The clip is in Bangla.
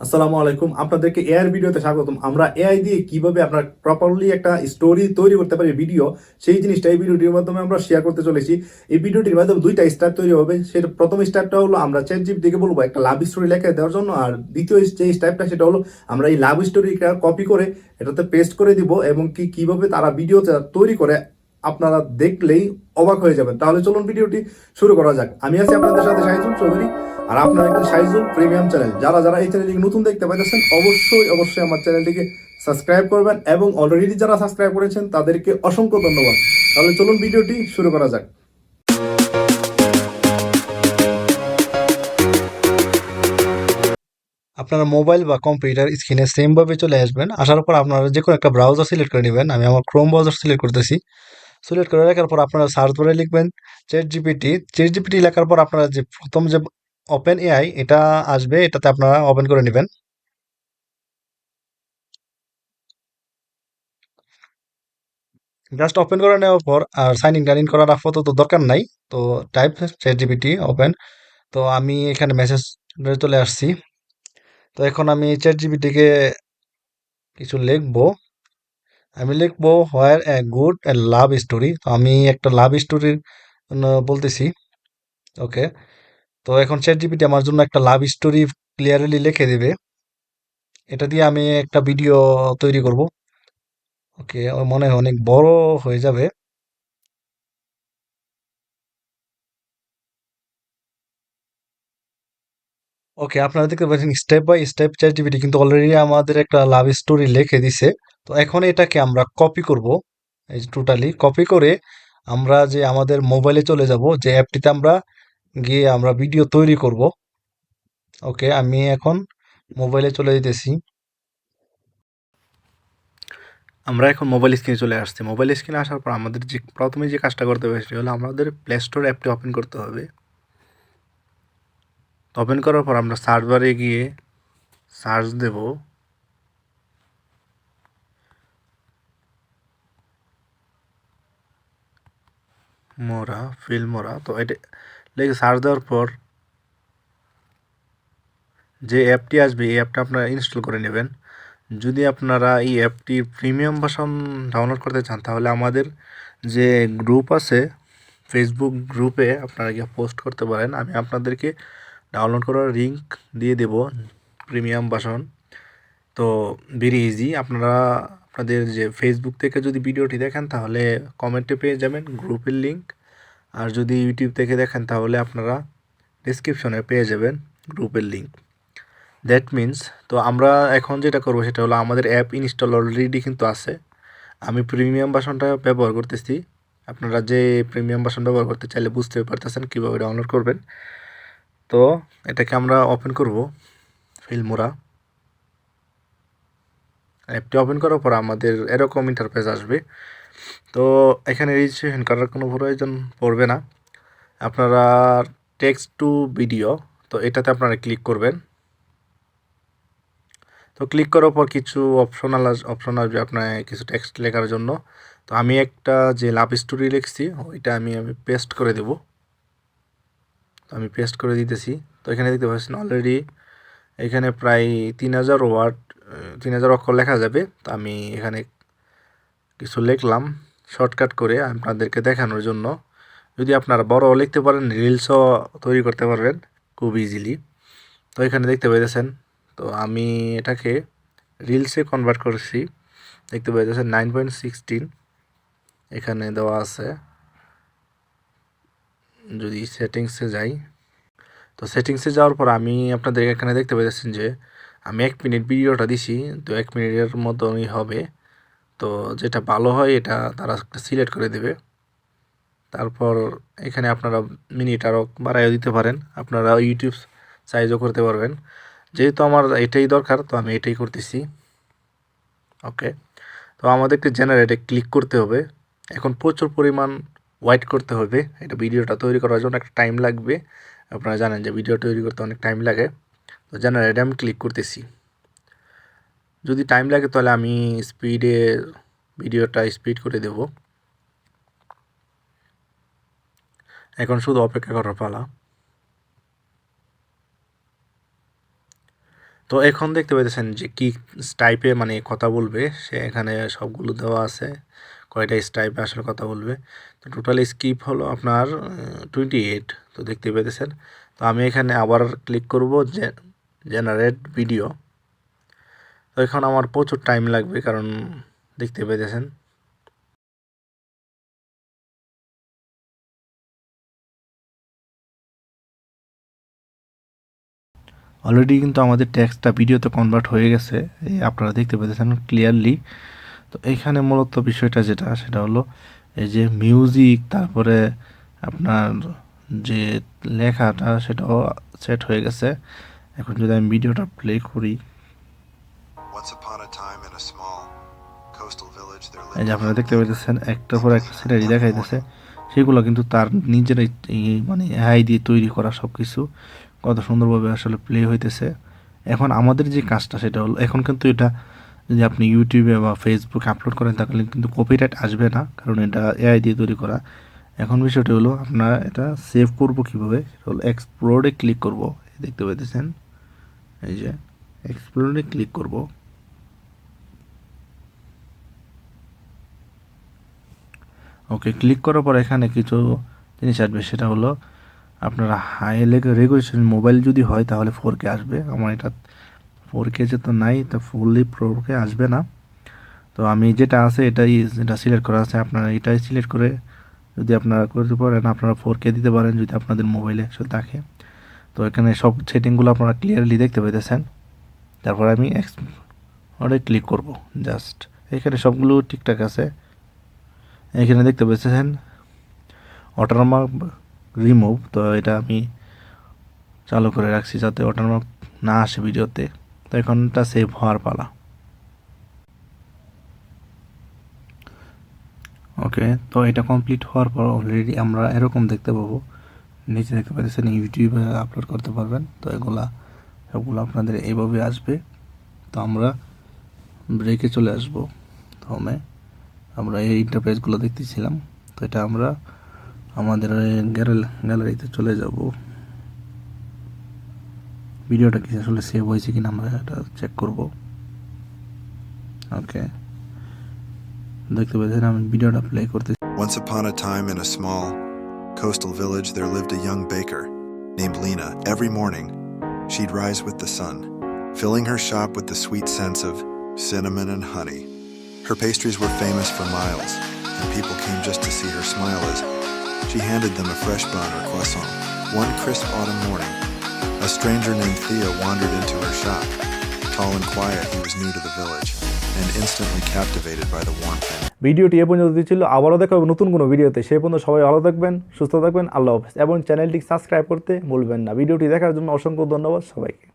আসসালামু আলাইকুম। আপনাদেরকে এআই ভিডিওতে স্বাগতম। আমরা এআই দিয়ে কীভাবে আপনার প্রপারলি একটা স্টোরি তৈরি করতে পারি ভিডিও সেই জিনিসটা এই ভিডিওটির মাধ্যমে আমরা শেয়ার করতে চলেছি। এই ভিডিওটির মাধ্যমে দুইটা স্টেপ তৈরি হবে। সেটা প্রথম স্টেপটা হলো আমরা চ্যাট দিকে বলব একটা লাভ স্টোরি লেখা দেওয়ার জন্য, আর দ্বিতীয় যে স্টেপটা সেটা হলো আমরা এই লাভ স্টোরিটা কপি করে এটাতে পেস্ট করে দিব এবং কি কীভাবে তারা ভিডিও তৈরি করে আপনারা দেখলেই অবাক হয়ে যাবেন। তাহলে চলুন ভিডিওটি শুরু করা যাক। আমি আছি আপনাদের সাথে শাহিজুল চৌধুরী, আর আপনারা একটা শাহিজুল প্রিমিয়াম চ্যানেল। যারা যারা এই চ্যানেলটিকে নতুন দেখতে পাইতেছেন, অবশ্যই অবশ্যই আমার চ্যানেলটিকে সাবস্ক্রাইব করবেন এবং অলরেডি যারা সাবস্ক্রাইব করেছেন, তাদেরকে অসংখ্য ধন্যবাদ। তাহলে চলুন ভিডিওটি শুরু করা যাক। আপনারা মোবাইল বা কম্পিউটার স্ক্রিনে সেমভাবে চলে আসবেন। আসার পর আপনারা যে কোনো একটা ব্রাউজার সিলেক্ট করে নেবেন। আমি আমার ক্রোম ব্রাউজার সিলেক্ট করতেছি। সিলেক্ট করে রাখার পর আপনারা সার্চ করে লিখবেন চেট জিপিটি চেট জিপিটি লেখার পর আপনারা যে প্রথম যে ওপেন এআই এটা আসবে, এটাতে আপনারা ওপেন করে নেবেন। জাস্ট ওপেন করে নেওয়ার পর, আর সাইন ইন টাইন ইন করার আপাতত দরকার নাই। তো টাইপ চেট জিপিটি ওপেন তো আমি এখানে মেসেজ চলে আসছি। তো এখন আমি চ্যাট জিপিটিকে কিছু লিখব। আমি লিখব where a good a love story. তো আমি একটা লাভ স্টোরির বলতেছি। ওকে। তো এখন চ্যাট জিপিটি আমার জন্য একটা লাভ স্টোরি ক্লিয়ারলি লিখে দেবে। এটা দিয়ে আমি একটা ভিডিও তৈরি করব। ওকে মনে হয় অনেক বড় হয়ে যাবে। ওকে আপনারা দেখতে পাচ্ছেন step by step ChatGPT কিন্তু অলরেডি আমাদের একটা লাভ স্টোরি লিখে দিছে। তো এখন এটাকে আমরা কপি করব। এই যে টোটালি কপি করে আমরা যে আমাদের মোবাইলে চলে যাব, যে অ্যাপটিতে আমরা গিয়ে আমরা ভিডিও তৈরি করব। ওকে আমি এখন মোবাইলে চলে যেতেছি। আমরা এখন মোবাইল স্ক্রিনে চলে আসছি। মোবাইল স্ক্রিনে আসার পর আমাদের যে, প্রথমে যে কাজটা করতে হবে সেটা হলো আমাদের প্লে স্টোর অ্যাপটি ওপেন করতে হবে। ওপেন করার পর আমরা সার্চ বারে গিয়ে সার্চ দেব। মোরা ফিল্মোরা তো এটা লেগে সার্চ দেওয়ার পর যে অ্যাপটি আসবে, এই অ্যাপটা আপনারা ইনস্টল করে নেবেন। যদি আপনারা এই অ্যাপটির প্রিমিয়াম ভার্সন ডাউনলোড করতে চান, তাহলে আমাদের যে গ্রুপ আছে ফেসবুক গ্রুপে আপনারা গিয়ে পোস্ট করতে পারেন। আমি আপনাদেরকে ডাউনলোড করার লিঙ্ক দিয়ে দেব প্রিমিয়াম বাসন তো ভেরি ইজি আপনারা, আপনাদের যে ফেসবুক থেকে যদি ভিডিওটি দেখেন, তাহলে কমেন্টে পেয়ে যাবেন গ্রুপের লিঙ্ক আর যদি ইউটিউব থেকে দেখেন, তাহলে আপনারা ডিসক্রিপশনে পেয়ে যাবেন গ্রুপের লিঙ্ক দ্যাট মিন্স তো আমরা এখন যেটা করব, সেটা হলো আমাদের অ্যাপ ইনস্টল অলরেডি কিন্তু আছে। আমি প্রিমিয়াম বাসনটা ব্যবহার করতেছি। আপনারা যে প্রিমিয়াম ভার্সন ব্যবহার করতে চাইলে বুঝতে পারতেছেন কীভাবে ডাউনলোড করবেন। তো এটাকে আমরা ওপেন করব ফিল্মোরা অ্যাপটি ওপেন করার পর আমাদের এরকম ইন্টারফেস আসবে। তো এখানে রেজিস্ট্রেশন করার কোনো প্রয়োজন পড়বে না। আপনারা টেক্সট টু ভিডিও তো এটাতে আপনারা ক্লিক করবেন। তো ক্লিক করার পর কিছু অপশনাল অপশন আসবে আপনার কিছু টেক্সট লেখার জন্য। তো আমি একটা যে লাভ স্টোরি লিখছি, ওইটা আমি আমি পেস্ট করে দেব। তো আমি পেস্ট করে দিতেছি। তো এখানে দেখতে পাচ্ছেন অলরেডি এখানে প্রায় তিন হাজার ওয়ার্ড তিন হাজার অক্ষর লেখা যাবে। তো আমি এখানে কিছু লিখলাম শর্টকাট করে আপনাদেরকে দেখানোর জন্য। যদি আপনারা বড় লিখতে পারেন রিলসও তৈরি করতে পারবেন খুব ইজিলি তো এখানে দেখতে পাইতেছেন, তো আমি এটাকে রিলসে কনভার্ট করছি। দেখতে পাইতেছেন নাইন পয়েন্ট সিক্সটিন এখানে দেওয়া আছে। যদি সেটিংসে যাই, তো সেটিংসে যাওয়ার পর আমি আপনাদের এখানে দেখতে পাইতেছেন যে, আমি এক মিনিট ভিডিওটা দিছি, তো এক মিনিটের মতনই হবে। তো যেটা ভালো হয়, এটা তারা সিলেক্ট করে দেবে। তারপর এখানে আপনারা মিনিট আরও বাড়াইও দিতে পারেন। আপনারা ইউটিউব সাইজও করতে পারবেন। যেহেতু আমার এটাই দরকার, তো আমি এটাই করতেছি। ওকে তো আমাদেরকে জেনারেটে ক্লিক করতে হবে। এখন প্রচুর পরিমাণ ওয়াইট করতে হবে। এটা ভিডিওটা তৈরি করার জন্য একটা টাইম লাগবে। আপনারা জানেন যে ভিডিও তৈরি করতে অনেক টাইম লাগে। তো জেনারেটে আমি ক্লিক করতেছি। যদি টাইম লাগে তাহলে আমি স্পিডে ভিডিওটা স্পিড করে দেব। এখন শুধু অপেক্ষা করার পালা। তো এখন দেখতে পাইতেছেন যে কি টাইপে মানে কথা বলবে। সে এখানে সবগুলো দেওয়া আছে। কয়টা স্টাইপে আসলে কথা বলবে। টোটাল স্কিপ হলো আপনার টোয়েন্টি এইট তো দেখতে পেতেছেন। তো আমি এখানে আবার ক্লিক করব জেনারেট ভিডিও তো এখন আমার প্রচুর টাইম লাগবে, কারণ দেখতে পেতেছেন। অলরেডি কিন্তু আমাদের ট্যাক্সটা ভিডিওতে কনভার্ট হয়ে গেছে আপনারা দেখতে পেতেছেন ক্লিয়ারলি তো এখানে মূলত বিষয়টা যেটা, সেটা হলো এই যে মিউজিক তারপরে আপনার যে লেখাটা সেটাও সেট হয়ে গেছে। এখন যদি আমি ভিডিওটা প্লে করি। এই যে আপনারা দেখতে পাইতেছেন একটার পর একটা সিনারি every দেখাইতেছে। সেগুলো কিন্তু তার নিজের মানে এআই দিয়ে তৈরি করা সব কিছু কত সুন্দরভাবে আসলে প্লে হইতেছে। এখন আমাদের যে কাজটা সেটা হলো এখন কিন্তু এটা যদি আপনি ইউটিউবে বা ফেসবুকে আপলোড করেন, তাহলে কিন্তু কপিরাইট আসবে না, কারণ এটা এআই দিয়ে তৈরি করা। এখন বিষয়টি হলো আপনারা এটা সেভ করব কীভাবে? সেটা হলো এক্সপ্লোরে ক্লিক করব। দেখতে পাইতেছেন? এই যে এক্সপ্লোরে ক্লিক করব। ওকে ক্লিক করার পর এখানে কিছু জিনিস আসবে, সেটা হলো, আপনারা হাই রেগুলেশন মোবাইল যদি হয়, তাহলে ফোর কে আসবে। আমার এটা ফোর কে তো নাই, তো ফুললি ফোর কে আসবে না। তো আমি যেটা আছে এটাই, যেটা সিলেক্ট করা আছে, আপনারা এটাই সিলেক্ট করে যদি আপনারা করতে পারেন, আপনারা ফোর কে দিতে পারেন যদি আপনাদের মোবাইলে থাকে। তো এখানে সব সেটিংগুলো আপনারা ক্লিয়ারলি দেখতে পাইতেছেন। তারপর আমি এক্সপ্লোরে ক্লিক করব জাস্ট এখানে সবগুলো ঠিকঠাক আছে। এখানে দেখতে পাচ্ছেন ওয়াটারমার্ক রিমুভ তো এটা আমি চালু করে রাখছি যাতে ওয়াটারমার্ক না আসে ভিডিওতে। তো এখনটা সেভ হওয়ার পালা। ওকে তো এটা কমপ্লিট হওয়ার পর অলরেডি আমরা এরকম দেখতে পাবো। নিচে দেখতে পাচ্ছেন ইউটিউবে আপলোড করতে পারবেন। তো এগুলা সবগুলো আপনাদের এইভাবে আসবে। তো আমরা ব্রেকে চলে আসব হোমে আমরা এই ইন্টারপ্রাইজগুলো দেখতেছিলাম। তো এটা আমরা আমাদের গ্যালারিতে চলে যাব। ভিডিওটা কি আসলে সেভ হয়েছে কিনা আমরা এটা চেক করব ওকে দেখতে পাচ্ছেন আমি ভিডিওটা প্লে করতে Once upon a time in a small coastal village there lived a young baker named Lena. Every morning, she'd rise with the sun, filling her shop with the sweet scents of cinnamon and honey. Her pastries were famous for miles, and people came just to see her smile as she handed them a fresh bun or croissant. One crisp autumn morning, a stranger named Thea wandered into her shop. Tall and quiet, he was new to the village, and instantly captivated by the warmth ভিডিওটি এ পর্যন্ত ছিল আবারও দেখা হবে নতুন কোনো ভিডিওতে সেই পর্যন্ত সবাই ভালো থাকবেন সুস্থ থাকবেন আল্লাহ হাফেজ এবং চ্যানেলটি সাবস্ক্রাইব করতে ভুলবেন না ভিডিওটি দেখার জন্য অসংখ্য ধন্যবাদ সবাইকে